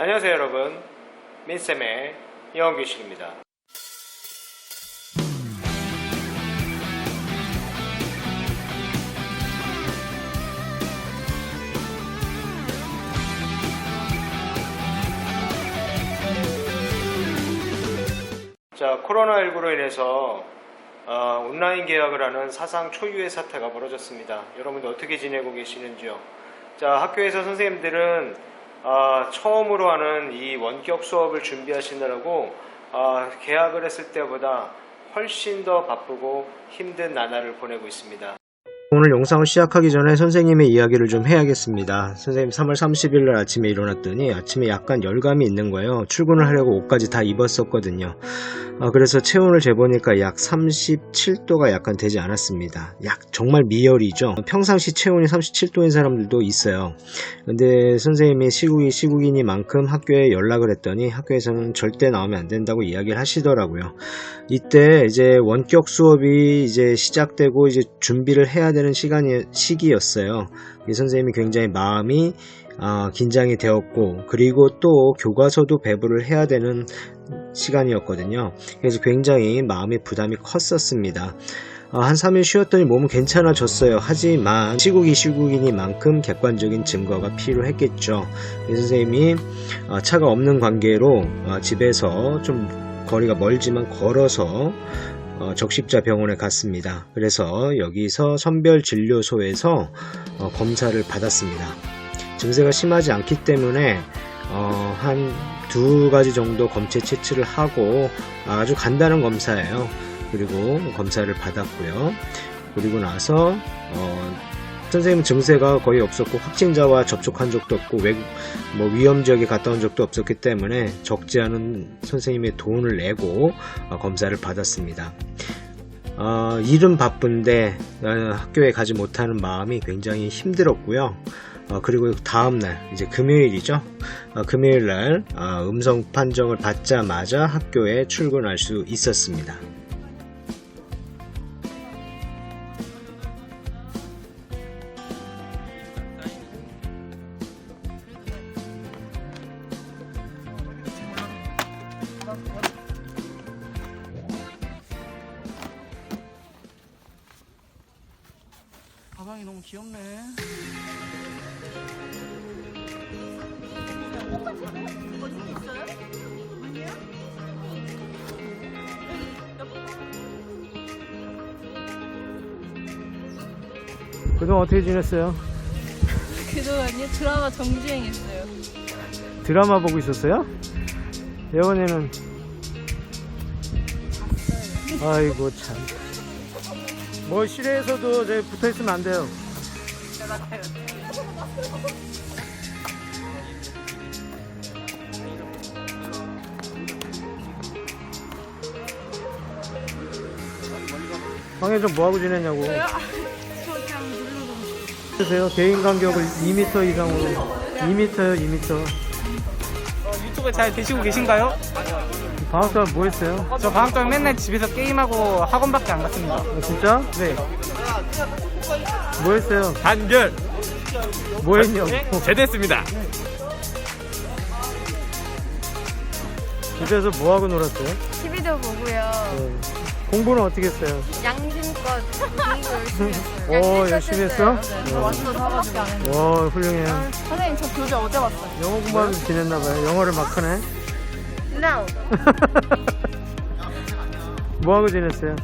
안녕하세요 여러분 민쌤의 영어교실입니다 자 코로나19로 인해서 어, 온라인 계약을 하는 사상 초유의 사태가 벌어졌습니다. 여러분들 어떻게 지내고 계시는지요? 자 학교에서 선생님들은 아, 처음으로 하는 이 원격 수업을 준비하시느라고 아, 계약을 했을 때보다 훨씬 더 바쁘고 힘든 나날을 보내고 있습니다. 오늘 영상을 시작하기 전에 선생님의 이야기를 좀 해야겠습니다. 선생님 3월 30일 날 아침에 일어났더니 아침에 약간 열감이 있는 거예요. 출근을 하려고 옷까지 다 입었었거든요. 아, 그래서 체온을 재보니까 약 37도가 약간 되지 않았습니다. 약 정말 미열이죠. 평상시 체온이 37도인 사람들도 있어요. 근데 선생님이 시국이 시국이니만큼 학교에 연락을 했더니 학교에서는 절대 나오면 안 된다고 이야기를 하시더라고요. 이때 이제 원격 수업이 이제 시작되고 이제 준비를 해야 되는 시간이 시기였어요. 이 선생님이 굉장히 마음이 아, 긴장이 되었고 그리고 또 교과서도 배부를 해야 되는 시간이었거든요. 그래서 굉장히 마음의 부담이 컸었습니다. 아, 한 3일 쉬었더니 몸은 괜찮아졌어요. 하지만 시국이 시국이니만큼 객관적인 증거가 필요했겠죠. 이 선생님이 아, 차가 없는 관계로 아, 집에서 좀 거리가 멀지만 걸어서 어, 적십자 병원에 갔습니다. 그래서 여기서 선별진료소에서 어, 검사를 받았습니다. 증세가 심하지 않기 때문에 어, 한두 가지 정도 검체 채취를 하고 아주 간단한 검사예요. 그리고 검사를 받았고요. 그리고 나서 어, 선생님 증세가 거의 없었고 확진자와 접촉한 적도 없고 외국 뭐 위험 지역에 갔다 온 적도 없었기 때문에 적지 않은 선생님의 돈을 내고 어, 검사를 받았습니다. 어, 일은 바쁜데 어, 학교에 가지 못하는 마음이 굉장히 힘들었고요. 어, 그리고 다음날 이제 금요일이죠. 어, 금요일날 어, 음성 판정을 받자마자 학교에 출근할 수 있었습니다. 가방이 너무 귀엽네. 그동안 어떻게 지냈어요? 그동안요 드라마 정주행했어요. 드라마 보고 있었어요? 예원이는 아이고 참. 뭐 실내에서도 이제 붙어 있으면 안 돼요. 방에 좀 뭐 하고 지냈냐고. 보세요. 개인 간격을 2m 이상으로. 2m요, 2m. 어, 유튜브 잘 되시고 계신가요? 방학 동안 뭐 했어요? 저 방학 동안 맨날 집에서 게임하고 학원밖에 안 갔습니다. 어, 진짜? 네. 뭐 했어요? 단결 뭐 했냐고. 제대했습니다. 집에서 뭐 하고 놀았어요? TV도 보고요. 네. 공부는 어떻게 했어요? 양심껏 공부 열심히 했어요. 오, 열심히 했어? 네, 저 완전 사가지고 안 했는데. 와, 훌륭해요. 선생님 저 교재 어제 봤어요. 영어 공부하면서 지냈나봐요. 영어를 막 하네. No. 뭐 하고 지냈어요?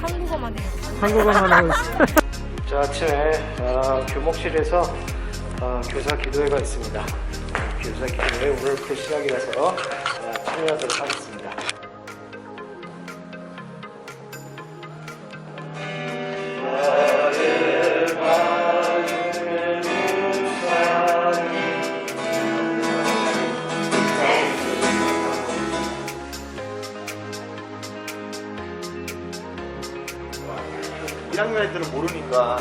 한국어만 해요. 한국어만 하고 있어요. 자, 아침에 어, 교목실에서 어, 교사 기도회가 있습니다. 교사 기도회 오늘부터 시작이라서 어, 참여하도록 하겠습니다. 일학년 애들은 모르니까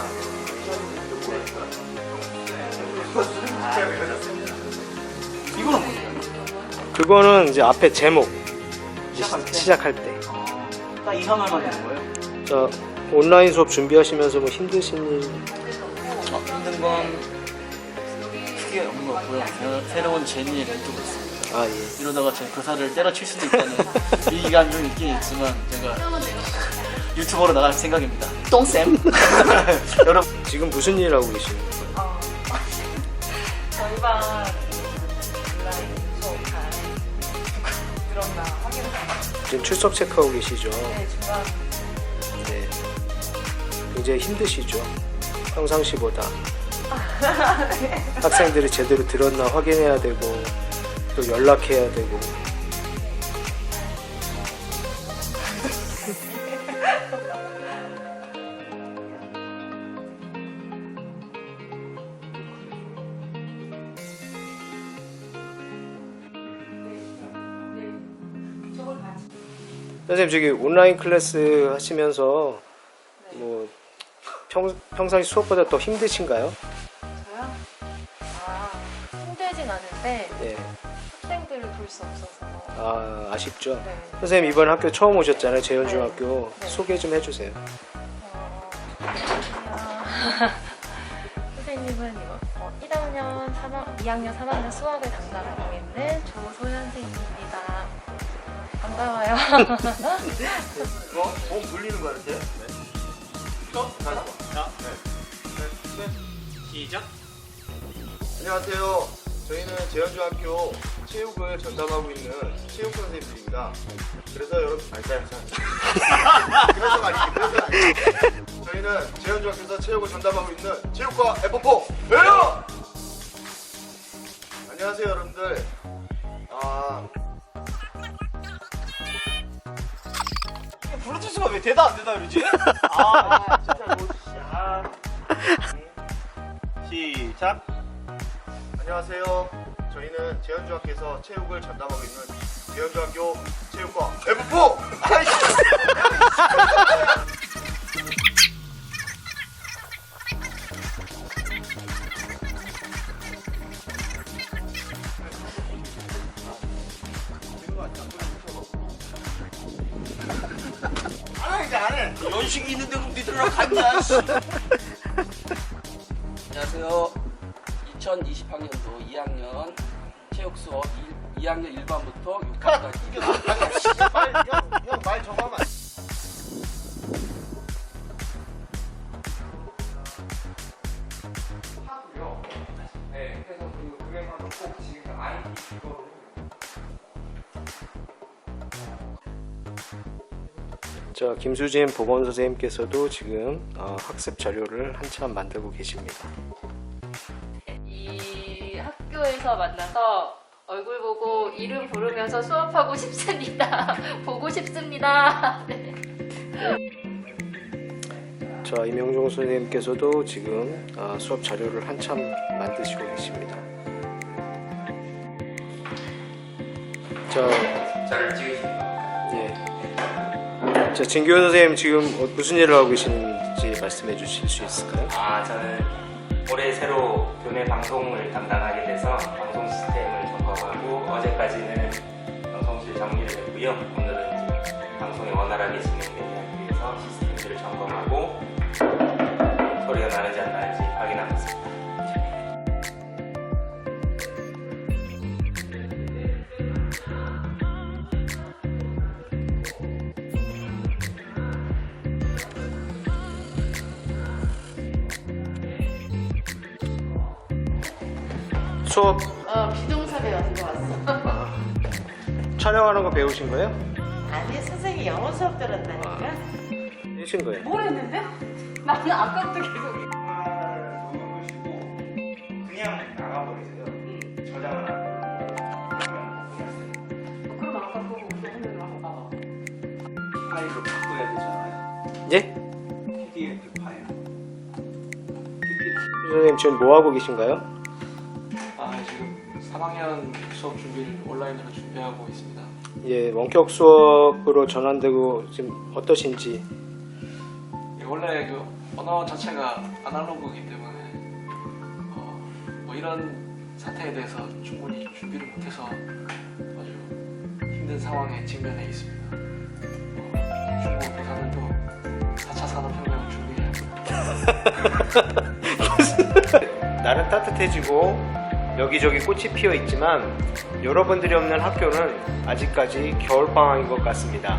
그거는 이제 앞에 제목 시작할 때. 딱 2, 3월만 되는 거예요? 자, 온라인 수업 준비하시면서 뭐 힘드신 일 어, 힘든 건 크게 없는 것 같고요. 새- 새로운 제니의 유튜브 있습니다. 아 예. 이러다가 제 교사를 때려칠 수도 있다는 위기감 좀 있긴 있지만 제가 유튜버로 나갈 생각입니다. 똥쌤. 여러분 지금 무슨 일 하고 계시는 거예요? 저희 반 들었나 확인을 지금 출석 체크하고 계시죠? 네, 중간 네. 굉장히 힘드시죠? 평상시보다. 학생들이 제대로 들었나 확인해야 되고, 또 연락해야 되고. 선생님 저기 온라인 클래스 하시면서 뭐 평, 평상시 수업보다 더 힘드신가요? 저요? 아, 힘들진 않은데 예. 학생들을 볼 수 없어서. 아 아쉽죠. 네. 선생님 이번 학교 처음 오셨잖아요. 재현중학교 네. 소개 좀 해주세요. 어, 선생님은 이거 어, 1학년 3학, 2학년 3학년 수학을 담당하고 있는 조소연 선생님입니다. 반가워요. 뭐? 몸 불리는 거 이렇게? 시작. 안녕하세요. 저희는 재현중학교 체육을 전담하고 있는 체육 선생님들입니다. 그래서 여러분, 아니, 잘, 잘. 그래서 아니지, 그래서 아니지. 저희는 재현중학교에서 체육을 전담하고 있는 체육과 F4 왜요? 안녕하세요, 여러분들. 아, 블루투스가 왜 대답 안 된다 그러지? 아, 진짜 뭐, 아. 시작. 안녕하세요. 저희는 재현중학교에서 체육을 전담하고 있는 재현중학교 체육과 F4 아이씨. 연식이 있는데 그럼 니들랑? 씨. 안녕하세요. 2020학년도 2학년 체육 수업 2, 학년 1반부터 6반까지 형말 정하면 안 네, 그래서 그리고 꼭 지금 아이디 이거를 자 김수진 보건 선생님께서도 지금 어, 학습 자료를 한참 만들고 계십니다. 이 학교에서 만나서 얼굴 보고 이름 부르면서 수업하고 싶습니다. 보고 싶습니다. 네. 자 임영종 선생님께서도 지금 어, 수업 자료를 한참 만드시고 계십니다. 자 자를 찍으십니다. 예. 자 진규현 선생님 지금 어, 무슨 일을 하고 계시는지 말씀해 주실 수 있을까요? 아, 저는 올해 새로 교내 방송을 담당하게 돼서 방송 시스템을 점검하고 어제까지는 방송실 정리를 했고요. 오늘은 방송이 원활하게 진행되기 위해서 시스템들을 점검하고 수업 어, 비동사 배우는 거 왔어. 촬영하는 거 배우신 거예요? 아니, 선생님 영어 수업 들었다니까. 배우신 거예요? 뭘 했는데? 나는 아까부터 계속. 그냥 나가버리세요. 저장을 안 그럼 아까 우리 오늘 한번 봐봐. 파일로 바꿔야 되잖아요. 예? PDF 파일. 선생님 지금 뭐 하고 계신가요? 아 지금 3학년 수업 준비를 온라인으로 준비하고 있습니다. 예, 원격 수업으로 전환되고 지금 어떠신지 예, 원래 그 언어 자체가 아날로그이기 때문에 어, 뭐 이런 사태에 대해서 충분히 준비를 못해서 아주 힘든 상황에 직면해 있습니다. 어, 중국 교사들도 4차 산업혁명을 준비해야 합니다. 날은 따뜻해지고 여기저기 꽃이 피어 있지만 여러분들이 없는 학교는 아직까지 겨울방학인 것 같습니다.